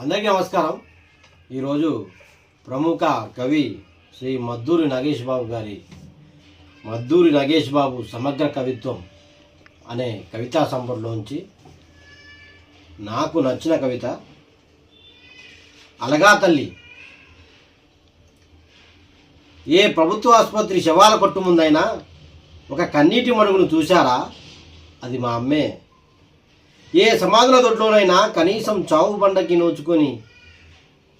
అందరికీ నమస్కారం. ఈరోజు ప్రముఖ కవి శ్రీ మద్దూరి నాగేష్ బాబు గారి మద్దూరి నాగేష్ బాబు సమగ్ర కవిత్వం అనే కవితా సంపుటిలోంచి నాకు నచ్చిన కవిత అలగా తల్లి. ఏ ప్రభుత్వ ఆసుపత్రి శవాల కొట్టు ముందైనా ఒక కన్నీటి మడుగును చూశారా? అది మా అమ్మే. ఏ సమాధుల దొడ్లోనైనా కనీసం చావు బండకి నోచుకొని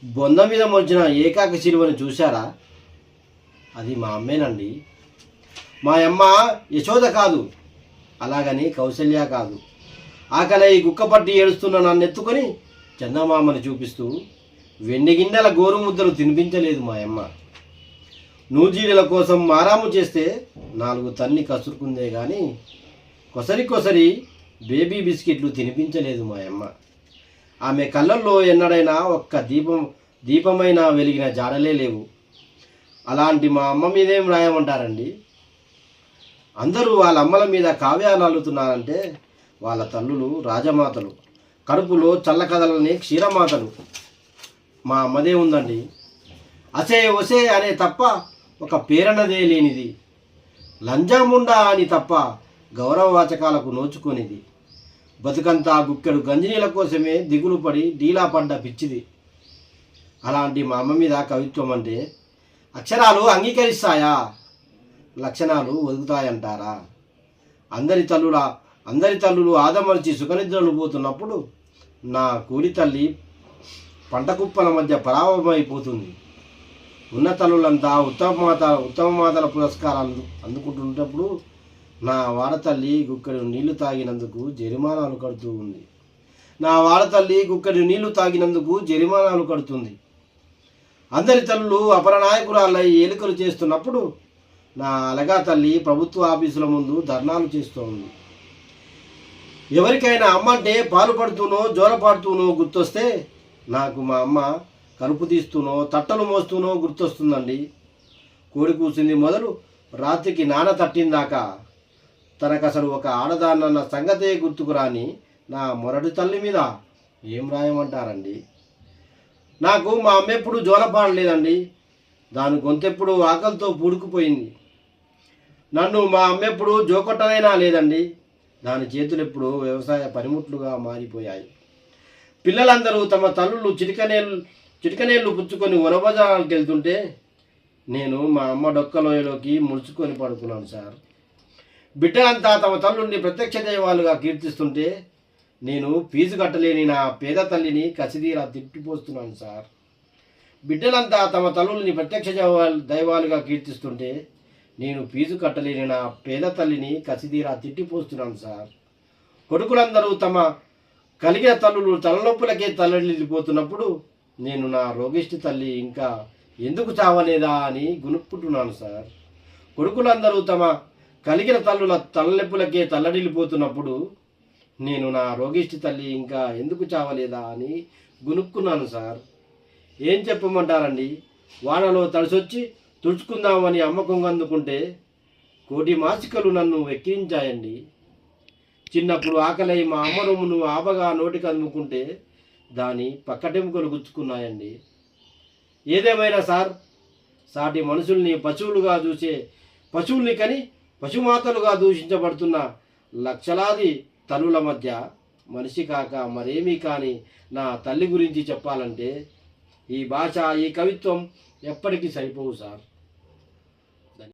బొంద మీద మొలిచిన ఏకాక శిలువని చూశారా? అది మా అమ్మేనండి. మా అమ్మ యశోద కాదు అలాగని కౌశల్య కాదు. ఆకలి గుక్కపట్టి ఏడుస్తున్న నన్ను ఎత్తుకొని చందమామని చూపిస్తూ వెండి గిన్నెల గోరు ముద్దలు తినిపించలేదు మా అమ్మ. నూజీడల కోసం మారాము చేస్తే నాలుగు తన్ని కసురుకుందే కానీ కొసరి కొసరి బేబీ బిస్కెట్లు తినిపించలేదు మా అమ్మ. ఆమె కళ్ళల్లో ఎన్నడైనా ఒక్క దీపం దీపమైన వెలిగిన జాడలే లేవు. అలాంటి మా అమ్మ మీదేం రాయమంటారండి? అందరూ వాళ్ళ అమ్మల మీద కావ్యాలు అల్లుతున్నారంటే వాళ్ళ తల్లులు రాజమాతలు కడుపులో చల్లకదలని క్షీరమాతలు. మా అమ్మదే ఉందండి. అసే ఒసే అనే తప్ప ఒక పేరణదే లేనిది. లంజాముండా అని తప్ప గౌరవవాచకాలకు నోచుకునేది. బతుకంతా గుక్కెడు గంజినీల కోసమే దిగులు పడి డీలా పడ్డ పిచ్చిది. అలాంటి మా అమ్మ మీద కవిత్వం అంటే అక్షరాలు అంగీకరిస్తాయా? లక్షణాలు ఒదుగుతాయంటారా అందరి తల్లుల అందరి తల్లులు ఆదమర్చి సుఖనిద్రలు పోతున్నప్పుడు నా కూలి తల్లి పంట కుప్పల మధ్య పరాభవమైపోతుంది. ఉన్న తల్లులంతా ఉత్తమ మాత ఉత్తమ మాతల పురస్కారాలు అందుకుంటున్నప్పుడు నా వాడతల్లి గుక్కడి నీళ్ళు తాగినందుకు జరిమానాలు కడుతూ ఉంది. నా వాడతల్లి గుక్కడి నీళ్ళు తాగినందుకు జరిమానాలు కడుతుంది. అందరి తల్లులు అపరనాయకురాలై ఏలికలు చేస్తున్నప్పుడు నా అలగా తల్లి ప్రభుత్వ ఆఫీసుల ముందు ధర్నాలు చేస్తూ ఉంది ఎవరికైనా అమ్మ అంటే పాలు పడుతూనో జోరపాడుతూనో గుర్తొస్తే నాకు మా అమ్మ కలుపు తీస్తూనో తట్టలు మోస్తూనో గుర్తొస్తుందండి. కోడి కూసింది మొదలు రాత్రికి నాన తట్టిందాకా తనకసలు ఒక ఆడదాన్నన్న సంగతే గుర్తుకురాని నా మొరటి తల్లి మీద ఏం రాయమంటారండి? నాకు మా అమ్మ ఎప్పుడు జోలపాడలేదండి దాని గొంతెప్పుడు ఆకలితో పూడుకుపోయింది నన్ను మా అమ్మెప్పుడు జోకొట్టనైనా లేదండి. దాని చేతులు ఎప్పుడు వ్యవసాయ పనిముట్లుగా మారిపోయాయి. పిల్లలందరూ తమ తల్లులు చిటికనేళ్ళు చిటికనేళ్ళు పుచ్చుకొని వనభజనాలకు వెళ్తుంటే నేను మా అమ్మ డొక్కలోయలోకి ముడుచుకొని పడుకున్నాను సార్. బిడ్డలంతా తమ తల్లుల్ని ప్రత్యక్ష దైవాలుగా కీర్తిస్తుంటే నేను ఫీజు కట్టలేని నా పేద తల్లిని కసిదీరా తిట్టిపోస్తున్నాను సార్. బిడ్డలంతా తమ తల్లుల్ని ప్రత్యక్ష దైవాలుగా కీర్తిస్తుంటే నేను ఫీజు కట్టలేని నా పేద తల్లిని కసిదీరా తిట్టిపోస్తున్నాను సార్. కొడుకులందరూ తమ కలిగిన తల్లులు తలనొప్పులకే తల్లడిల్లిపోతున్నప్పుడు నేను నా రోగిష్టి తల్లి ఇంకా ఎందుకు చావలేదా అని గునుక్కుంటున్నాను సార్. కొడుకులందరూ తమ కలిగిన తల్లుల తలనొప్పులకే తల్లడిల్లిపోతున్నప్పుడు నేను నా రోగిష్టి తల్లి ఇంకా ఎందుకు చావలేదా అని గునుక్కున్నాను సార్. ఏం చెప్పమంటారండి? వానలో తడిసొచ్చి తుడుచుకుందామని అమ్మకం అందుకుంటే కోటి మాసికలు నన్ను ఎక్కించాయండి చిన్నప్పుడు ఆకలి మా అమ్మ రొమ్మును ఆబగా నోటికి అందుకుంటే దాని పక్కటెముకలు గుచ్చుకున్నాయండి. ఏదేమైనా సార్ సాటి మనుషుల్ని పశువులుగా చూసే పశువుల్ని కని పశుమాతలుగా దూషించబడుతున్న లక్షలాది తల్లుల మధ్య మనిషి కాక మరేమీ కాని నా తల్లి గురించి చెప్పాలంటే ఈ భాష ఈ కవిత్వం ఎప్పటికీ సరిపోవు సార్.